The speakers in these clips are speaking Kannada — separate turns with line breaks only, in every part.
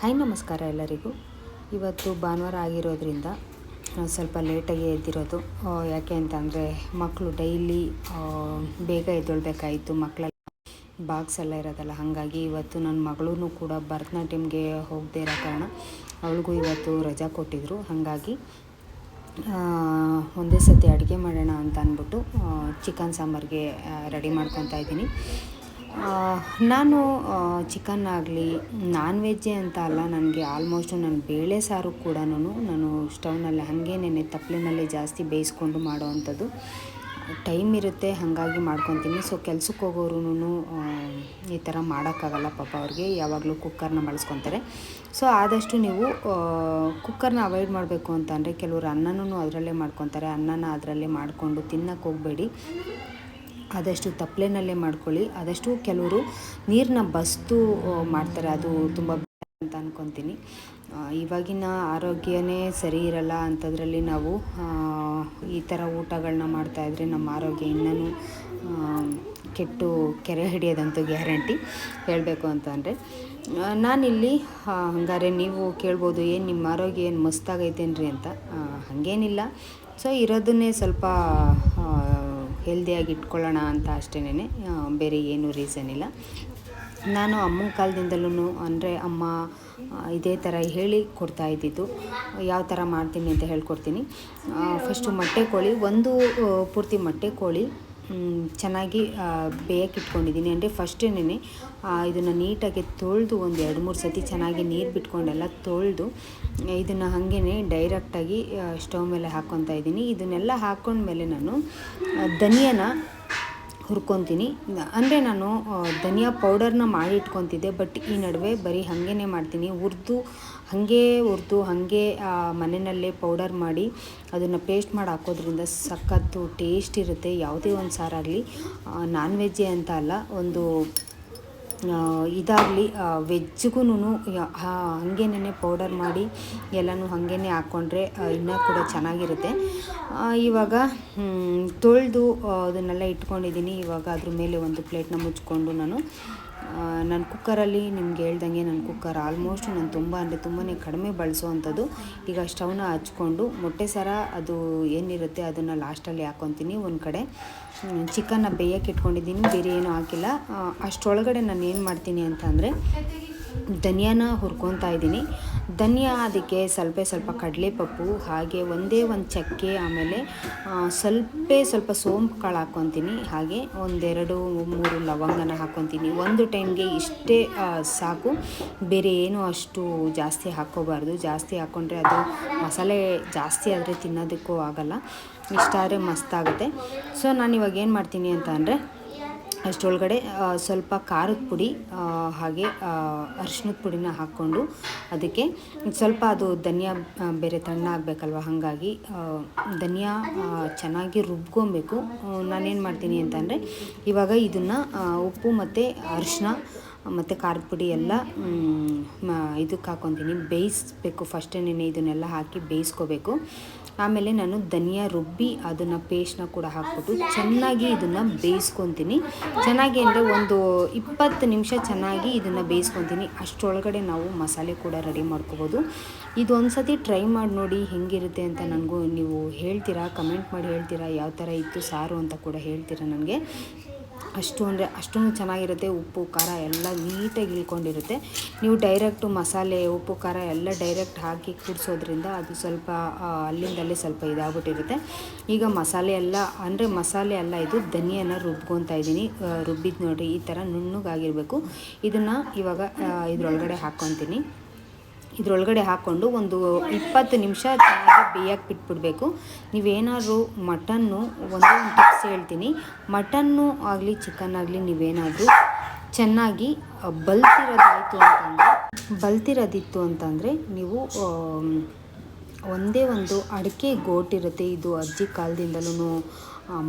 ಹಾಯ್, ನಮಸ್ಕಾರ ಎಲ್ಲರಿಗೂ. ಇವತ್ತು ಭಾನುವಾರ ಆಗಿರೋದ್ರಿಂದ ಸ್ವಲ್ಪ ಲೇಟಾಗಿ ಎದ್ದಿರೋದು. ಯಾಕೆ ಅಂತಂದರೆ ಮಕ್ಕಳು ಡೈಲಿ ಬೇಗ ಎದ್ದೊಳ್ಬೇಕಾಯಿತು ಮಕ್ಕಳೆಲ್ಲ ಬಾಕ್ಸ್ ಎಲ್ಲ ಇರೋದಲ್ಲ, ಹಾಗಾಗಿ ಇವತ್ತು ನನ್ನ ಮಗಳೂ ಕೂಡ ಭರತನಾಟ್ಯಮ್ಗೆ ಹೋಗದೇ ಇರೋ ಕಾರಣ ಅವಳಿಗೂ ಇವತ್ತು ರಜಾ ಕೊಟ್ಟಿದ್ರು. ಹಾಗಾಗಿ ಒಂದೇ ಸತಿ ಅಡುಗೆ ಮಾಡೋಣ ಅಂತ ಅಂದ್ಬಿಟ್ಟು ಚಿಕನ್ ಸಾಂಬಾರಿಗೆ ರೆಡಿ ಮಾಡ್ಕೊತಾ ಇದ್ದೀನಿ. ನಾನು ಚಿಕನ್ ಆಗಲಿ ನಾನ್ ವೆಜ್ಜೇ ಅಂತ ಅಲ್ಲ, ನನಗೆ ಆಲ್ಮೋಸ್ಟು ನನ್ನ ಬೇಳೆ ಸಾರು ಕೂಡ ನಾನು ಸ್ಟವ್ನಲ್ಲಿ ಹಾಗೆ ನೆನೆ ತಪ್ಪಲಿನಲ್ಲಿ ಜಾಸ್ತಿ ಬೇಯಿಸ್ಕೊಂಡು ಮಾಡೋ ಅಂಥದ್ದು ಟೈಮ್ ಇರುತ್ತೆ, ಹಾಗಾಗಿ ಮಾಡ್ಕೊತೀನಿ. ಸೊ ಕೆಲ್ಸಕ್ಕೆ ಹೋಗೋರು ಈ ಥರ ಮಾಡೋಕ್ಕಾಗಲ್ಲ ಪಾಪ ಅವ್ರಿಗೆ. ಯಾವಾಗಲೂ ಕುಕ್ಕರ್ನ ಬಳಸ್ಕೊತಾರೆ. ಸೊ ಆದಷ್ಟು ನೀವು ಕುಕ್ಕರ್ನ ಅವಾಯ್ಡ್ ಮಾಡಬೇಕು ಅಂತಂದರೆ ಕೆಲವರು ಅನ್ನನೂ ಅದರಲ್ಲೇ ಮಾಡ್ಕೊತಾರೆ. ಅನ್ನನ ಅದರಲ್ಲೇ ಮಾಡಿಕೊಂಡು ತಿನ್ನಕ್ಕೆ ಹೋಗಬೇಡಿ. ಆದಷ್ಟು ತಪ್ಪಲೆನಲ್ಲೇ ಮಾಡ್ಕೊಳ್ಳಿ. ಆದಷ್ಟು ಕೆಲವರು ನೀರನ್ನ ಬಸ್ತು ಮಾಡ್ತಾರೆ. ಅದು ತುಂಬ ಅಂತ ಅಂದ್ಕೊತೀನಿ ಇವಾಗಿನ ಆರೋಗ್ಯನೇ ಸರಿ ಇರಲ್ಲ ಅಂಥದ್ರಲ್ಲಿ ನಾವು ಈ ಥರ ಊಟಗಳನ್ನ ಮಾಡ್ತಾಯಿದ್ರೆ ನಮ್ಮ ಆರೋಗ್ಯ ಇನ್ನೂ ಕೆಟ್ಟು ಕೆರೆ ಹಿಡಿಯೋದಂತೂ ಗ್ಯಾರಂಟಿ ಹೇಳಬೇಕು ಅಂತಂದರೆ ನಾನಿಲ್ಲಿ ಆ, ಹಂಗಾರೆ ನೀವು ಕೇಳ್ಬೋದು ಏನು ನಿಮ್ಮ ಆರೋಗ್ಯ ಏನು ಮಸ್ತಾಗೈತೇನ್ರಿ ಅಂತ. ಹಾಗೇನಿಲ್ಲ. ಸೊ ಇರೋದನ್ನೇ ಸ್ವಲ್ಪ ಹೆಲ್ದಿಯಾಗಿ ಇಟ್ಕೊಳ್ಳೋಣ ಅಂತ ಅಷ್ಟೇನೆ ಬೇರೆ ಏನೂ ರೀಸನ್ ಇಲ್ಲ. ನಾನು ಅಮ್ಮನ ಕಾಲದಿಂದಲೂ ಅಂದರೆ ಅಮ್ಮ ಇದೇ ಥರ ಹೇಳಿ ಕೊಡ್ತಾ ಇದ್ದಿದ್ದು. ಯಾವ ಥರ ಮಾಡ್ತೀನಿ ಅಂತ ಹೇಳ್ಕೊಡ್ತೀನಿ. ಫಸ್ಟು ಮೊಟ್ಟೆ ಕೋಳಿ, ಒಂದು ಪೂರ್ತಿ ಮೊಟ್ಟೆ ಕೋಳಿ ಚೆನ್ನಾಗಿ ಬೇಯಕ್ಕೆ ಇಟ್ಕೊಂಡಿದ್ದೀನಿ. ಅಂದರೆ ಫಸ್ಟೇನೆ ಇದನ್ನು ನೀಟಾಗಿ ತೊಳೆದು ಒಂದು ಎರಡು ಮೂರು ಸತಿ ಚೆನ್ನಾಗಿ ನೀರು ಬಿಟ್ಕೊಂಡೆಲ್ಲ ತೊಳೆದು, ಇದನ್ನು ಹಾಗೇ ಡೈರೆಕ್ಟಾಗಿ ಸ್ಟವ್ ಮೇಲೆ ಹಾಕ್ಕೊತಾ ಇದ್ದೀನಿ. ಇದನ್ನೆಲ್ಲ ಹಾಕ್ಕೊಂಡ್ಮೇಲೆ ನಾನು ಧನಿಯನ ಹುರ್ಕೊತೀನಿ. ಅಂದರೆ ನಾನು ಧನಿಯಾ ಪೌಡರ್ನ ಮಾಡಿ ಇಟ್ಕೊತಿದ್ದೆ ಬಟ್ ಈ ನಡುವೆ ಬರೀ ಹಾಗೇ ಮಾಡ್ತೀನಿ. ಹುರಿದು, ಹಾಗೆ ಹುರಿದು, ಹಾಗೆ ಮನೆಯಲ್ಲೇ ಪೌಡರ್ ಮಾಡಿ ಅದನ್ನು ಪೇಸ್ಟ್ ಮಾಡಿ ಹಾಕೋದ್ರಿಂದ ಸಖತ್ತು ಟೇಸ್ಟ್ ಇರುತ್ತೆ. ಯಾವುದೇ ಒಂದು ಸಾರಾಗಲಿ ನಾನ್ ವೆಜ್ಜೇ ಅಂತ ಅಲ್ಲ, ಒಂದು ಇದಾಗಲಿ ವೆಜ್ಜಿಗೂ ಹಾಗೇನೇ ಪೌಡರ್ ಮಾಡಿ ಎಲ್ಲನೂ ಹಾಗೇನೆ ಹಾಕ್ಕೊಂಡ್ರೆ ಇನ್ನೂ ಕೂಡ ಚೆನ್ನಾಗಿರುತ್ತೆ. ಇವಾಗ ತೊಳೆದು ಅದನ್ನೆಲ್ಲ ಇಟ್ಕೊಂಡಿದ್ದೀನಿ. ಇವಾಗ ಅದ್ರ ಮೇಲೆ ಒಂದು ಪ್ಲೇಟ್ನ ಮುಚ್ಕೊಂಡು ನಾನು ನನ್ನ ಕುಕ್ಕರಲ್ಲಿ ನಿಮ್ಗೆ ಹೇಳ್ದಂಗೆ ನನ್ನ ಕುಕ್ಕರ್ ಆಲ್ಮೋಸ್ಟ್ ನಾನು ತುಂಬ ಅಂದರೆ ತುಂಬಾ ಕಡಿಮೆ ಬಳಸುವಂಥದ್ದು. ಈಗ ಸ್ಟವ್ನ ಹಚ್ಕೊಂಡು ಮೊಟ್ಟೆ ಸರ ಅದು ಏನಿರುತ್ತೆ ಅದನ್ನು ಲಾಸ್ಟಲ್ಲಿ ಹಾಕ್ಕೊತೀನಿ ಒಂದು ಕಡೆ. ಚಿಕನ್ನ ಬೇಯಕ್ಕೆ ಇಟ್ಕೊಂಡಿದ್ದೀನಿ, ಬೇರೆ ಏನೂ ಹಾಕಿಲ್ಲ. ಅಷ್ಟರೊಳಗಡೆ ನಾನು ಏನು ಮಾಡ್ತೀನಿ ಅಂತ ಅಂದರೆ ಧನಿಯಾನ ಹುರ್ಕೊತಾ ಇದ್ದೀನಿ. ಧನಿಯಾ ಅದಕ್ಕೆ ಸ್ವಲ್ಪ ಸ್ವಲ್ಪ ಕಡಲೆಪಪ್ಪು, ಹಾಗೆ ಒಂದೇ ಒಂದು ಚಕ್ಕೆ, ಆಮೇಲೆ ಸ್ವಲ್ಪ ಸ್ವಲ್ಪ ಸೋಂಪು ಕಾಳು ಹಾಕ್ಕೊತೀನಿ ಹಾಗೆ ಒಂದೆರಡು ಮೂರು ಲವಂಗನ ಹಾಕ್ಕೊತೀನಿ ಒಂದು ಟೈಮ್ಗೆ ಇಷ್ಟೇ ಸಾಕು. ಬೇರೆ ಏನೂ ಅಷ್ಟು ಜಾಸ್ತಿ ಹಾಕ್ಕೋಬಾರ್ದು. ಜಾಸ್ತಿ ಹಾಕ್ಕೊಂಡ್ರೆ ಅದು ಮಸಾಲೆ ಜಾಸ್ತಿ ಆದರೆ ತಿನ್ನೋದಕ್ಕೂ ಆಗಲ್ಲ. ಇಷ್ಟಾದರೆ ಮಸ್ತಾಗುತ್ತೆ. ಸೊ ನಾನು ಇವಾಗ ಏನು ಮಾಡ್ತೀನಿ ಅಂತ ಅಂದರೆ ಅಷ್ಟರೊಳಗಡೆ ಸ್ವಲ್ಪ ಖಾರದ ಪುಡಿ ಹಾಗೆ ಅರಿಶಿನದ ಪುಡಿನ ಹಾಕ್ಕೊಂಡು ಅದಕ್ಕೆ ಸ್ವಲ್ಪ ಅದು ಧನಿಯಾ ಬೇರೆ ತಣ್ಣ ಆಗಬೇಕಲ್ವ, ಹಾಗಾಗಿ ಧನಿಯಾ ಚೆನ್ನಾಗಿ ರುಬ್ಕೊಬೇಕು. ನಾನೇನು ಮಾಡ್ತೀನಿ ಅಂತಂದರೆ, ಇವಾಗ ಇದನ್ನು ಉಪ್ಪು ಮತ್ತು ಅರಿಶಿನ ಮತ್ತು ಖಾರದ ಪುಡಿ ಎಲ್ಲ ಇದಕ್ಕೆ ಹಾಕೊತೀನಿ. ಬೇಯಿಸ್ಬೇಕು. ಫಸ್ಟೇನೆ ಇದನ್ನೆಲ್ಲ ಹಾಕಿ ಬೇಯಿಸ್ಕೋಬೇಕು. ಆಮೇಲೆ ನಾನು ಧನಿಯಾ ರುಬ್ಬಿ ಅದನ್ನು ಪೇಸ್ಟ್ನ ಕೂಡ ಹಾಕ್ಬಿಟ್ಟು ಚೆನ್ನಾಗಿ ಇದನ್ನು ಬೇಯಿಸ್ಕೊತೀನಿ. ಚೆನ್ನಾಗಿ ಅಂದರೆ ಒಂದು ಇಪ್ಪತ್ತು ನಿಮಿಷ ಚೆನ್ನಾಗಿ ಇದನ್ನು ಬೇಯಿಸ್ಕೊತೀನಿ. ಅಷ್ಟರೊಳಗಡೆ ನಾವು ಮಸಾಲೆ ಕೂಡ ರೆಡಿ ಮಾಡ್ಕೋಬೋದು. ಇದು ಒಂದು ಸತಿ ಟ್ರೈ ಮಾಡಿ ನೋಡಿ ಹೆಂಗಿರುತ್ತೆ ಅಂತ ನನಗೂ ನೀವು ಹೇಳ್ತೀರಾ? ಕಮೆಂಟ್ ಮಾಡಿ ಹೇಳ್ತೀರಾ? ಯಾವ ಥರ ಇತ್ತು ಸಾರು ಅಂತ ಕೂಡ ಹೇಳ್ತೀರಾ ನನಗೆ? ಅಷ್ಟು ಅಂದರೆ ಅಷ್ಟೂ ಚೆನ್ನಾಗಿರುತ್ತೆ ಉಪ್ಪು, ಖಾರ ಎಲ್ಲ ನೀಟಾಗಿ ಇಳ್ಕೊಂಡಿರುತ್ತೆ. ನೀವು ಡೈರೆಕ್ಟು ಮಸಾಲೆ, ಉಪ್ಪು, ಖಾರ ಎಲ್ಲ ಡೈರೆಕ್ಟ್ ಹಾಕಿ ಕುಡಿಸೋದ್ರಿಂದ ಅದು ಸ್ವಲ್ಪ ಅಲ್ಲಿಂದಲೇ ಅಲ್ಲಿಂದಲ್ಲೇ ಸ್ವಲ್ಪ ಇದಾಗ್ಬಿಟ್ಟಿರುತ್ತೆ. ಈಗ ಮಸಾಲೆ ಎಲ್ಲ, ಅಂದರೆ ಮಸಾಲೆ ಎಲ್ಲ ಇದು ಧನಿಯನ್ನು ರುಬ್ಕೊತಾ ಇದ್ದೀನಿ. ರುಬ್ಬಿದ್ದು ನೋಡಿ ಈ ಥರ ನುಣ್ಣಗಾಗಿರಬೇಕು. ಇದನ್ನು ಇವಾಗ ಇದರೊಳಗಡೆ ಹಾಕ್ಕೊತೀನಿ. ಇದರೊಳಗಡೆ ಹಾಕ್ಕೊಂಡು ಒಂದು ಇಪ್ಪತ್ತು ನಿಮಿಷ ಬೇಯಕ್ಕೆ ಬಿಟ್ಬಿಡಬೇಕು. ನೀವೇನಾದರೂ ಮಟನ್ನು ಒಂದೇ ಒಂದು ಟಿಪ್ಸ್ ಹೇಳ್ತೀನಿ. ಮಟನ್ನು ಆಗಲಿ ಚಿಕನ್ ಆಗಲಿ ನೀವೇನಾದರೂ ಚೆನ್ನಾಗಿ ಬಲ್ತಿರೋದಾಯಿತು ಅಂತಂದರೆ, ಬಲ್ತಿರೋದಿತ್ತು ಅಂತಂದರೆ ನೀವು ಒಂದೇ ಒಂದು ಅಡಿಕೆ ಗೋಟಿರುತ್ತೆ ಇದು ಅಜ್ಜಿ ಕಾಲದಿಂದಲೂ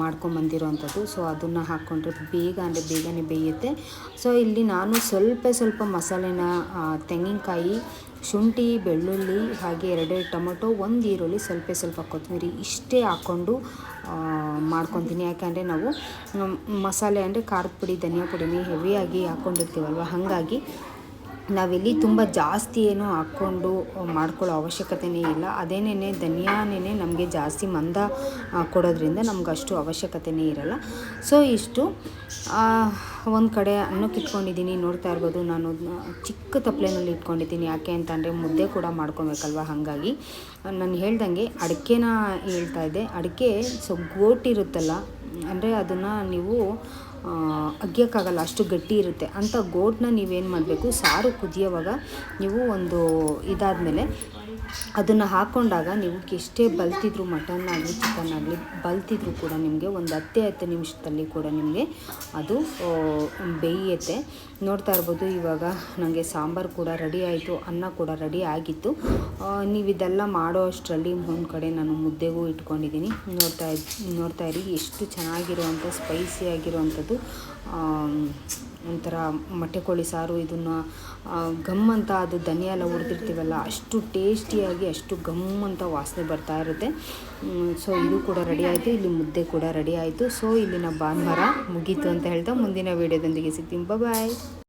ಮಾಡ್ಕೊಂಬಂದಿರೋವಂಥದ್ದು ಸೊ ಅದನ್ನು ಹಾಕ್ಕೊಂಡ್ರೆ ಬೇಗ ಅಂದರೆ ಬೇಗನೆ ಬೇಯುತ್ತೆ. ಸೊ ಇಲ್ಲಿ ನಾನು ಸ್ವಲ್ಪ ಸ್ವಲ್ಪ ಮಸಾಲೆನ ತೆಂಗಿನಕಾಯಿ, ಶುಂಠಿ, ಬೆಳ್ಳುಳ್ಳಿ ಹಾಗೆ ಎರಡೆರಡು ಟೊಮೊಟೊ, ಒಂದು ಈರುಳ್ಳಿ, ಸ್ವಲ್ಪ ಸ್ವಲ್ಪ ಕೊತ್ತಂಬರಿ ಇಷ್ಟೇ ಹಾಕ್ಕೊಂಡು ಮಾಡ್ಕೊತೀನಿ. ಯಾಕೆಂದರೆ ನಾವು ಮಸಾಲೆ ಅಂದರೆ ಖಾರದ ಪುಡಿ, ಧನಿಯಾ ಪುಡಿನೇ ಹೆವಿಯಾಗಿ ಹಾಕ್ಕೊಂಡಿರ್ತೀವಲ್ವ ಹಾಗಾಗಿ ನಾವೆಲ್ಲಿ ತುಂಬ ಜಾಸ್ತಿ ಏನು ಹಾಕ್ಕೊಂಡು ಮಾಡ್ಕೊಳ್ಳೋ ಅವಶ್ಯಕತೆಯೇ ಇಲ್ಲ. ಅದೇನೇ ಧನಿಯಾನೇ ನಮಗೆ ಜಾಸ್ತಿ ಮಂದ ಕೊಡೋದ್ರಿಂದ ನಮ್ಗೆ ಅಷ್ಟು ಅವಶ್ಯಕತೆಯೇ ಇರಲ್ಲ. ಸೊ, ಇಷ್ಟು. ಒಂದು ಕಡೆ ಅನ್ನಕ್ಕೆ ಇಟ್ಕೊಂಡಿದ್ದೀನಿ ನೋಡ್ತಾ ಇರ್ಬೋದು. ನಾನು ಚಿಕ್ಕ ತಪ್ಪಲೆನಲ್ಲಿ ಇಟ್ಕೊಂಡಿದ್ದೀನಿ. ಯಾಕೆ ಅಂತಂದರೆ ಮುದ್ದೆ ಕೂಡ ಮಾಡ್ಕೊಬೇಕಲ್ವ? ಹಾಗಾಗಿ ನಾನು ಹೇಳ್ದಂಗೆ ಅಡಿಕೆನ ಹೇಳ್ತಾ ಇದ್ದೆ. ಅಡಿಕೆ ಸೊ ಗೋಟಿರುತ್ತಲ್ಲ ಅಂದರೆ ಅದನ್ನು ನೀವು ಅಗ್ಯೋಕ್ಕಾಗಲ್ಲ, ಅಷ್ಟು ಗಟ್ಟಿ ಇರುತ್ತೆ. ಅಂಥ ಗೋಟನ್ನ ನೀವೇನು ಮಾಡಬೇಕು? ಸಾರು ಕುದಿಯೋವಾಗ ನೀವು ಒಂದು ಇದಾದಮೇಲೆ ಅದನ್ನು ಹಾಕ್ಕೊಂಡಾಗ ನೀವು ಎಷ್ಟೇ ಬಲ್ತಿದ್ರು ಮಟನ್ ಆಗಲಿ ಚಿಕನ್ ಆಗಲಿ, ಬಲ್ತಿದ್ರು ಕೂಡ ನಿಮಗೆ ಒಂದು ಹತ್ತೇ ಹತ್ತು ನಿಮಿಷದಲ್ಲಿ ಕೂಡ ನಿಮಗೆ ಅದು ಬೇಯುತ್ತೆ. ನೋಡ್ತಾ ಇರ್ಬೋದು, ಇವಾಗ ನನಗೆ ಸಾಂಬಾರು ಕೂಡ ರೆಡಿ ಆಯಿತು, ಅನ್ನ ಕೂಡ ರೆಡಿ ಆಗಿತ್ತು. ನೀವು ಇದೆಲ್ಲ ಮಾಡೋ ಅಷ್ಟರಲ್ಲಿ ಒಂದು ಕಡೆ ನಾನು ಮುದ್ದೆಗೂ ಇಟ್ಕೊಂಡಿದ್ದೀನಿ. ನೋಡ್ತಾ ನೋಡ್ತಾ ಇರಿ, ಎಷ್ಟು ಚೆನ್ನಾಗಿರುವಂಥ ಸ್ಪೈಸಿ ಆಗಿರುವಂಥದ್ದು. ಆಮ್, ಒಂಥರ ಮೊಟ್ಟೆ ಕೋಳಿ ಸಾರು ಇದನ್ನು ಗಮ್ ಅಂತ ಅದು ಧನಿಯಾ ಎಲ್ಲ ಹುರಿದಿರ್ತೀವಲ್ಲ ಅಷ್ಟು ಟೇಸ್ಟಿಯಾಗಿ ಅಷ್ಟು ಗಮ್ ಅಂತ ವಾಸನೆ ಬರ್ತಾ ಇರುತ್ತೆ. ಸೊ ಇದು ಕೂಡ ರೆಡಿ ಆಯಿತು ಇಲ್ಲಿ ಮುದ್ದೆ ಕೂಡ ರೆಡಿ ಆಯಿತು. ಸೊ ಇಲ್ಲಿನ ಭಾನುವಾರ ಮುಗೀತು ಅಂತ ಹೇಳ್ತಾ ಮುಂದಿನ ವೀಡಿಯೋದೊಂದಿಗೆ ಸಿಗ್ತೀನಿ. ಬಾಯ್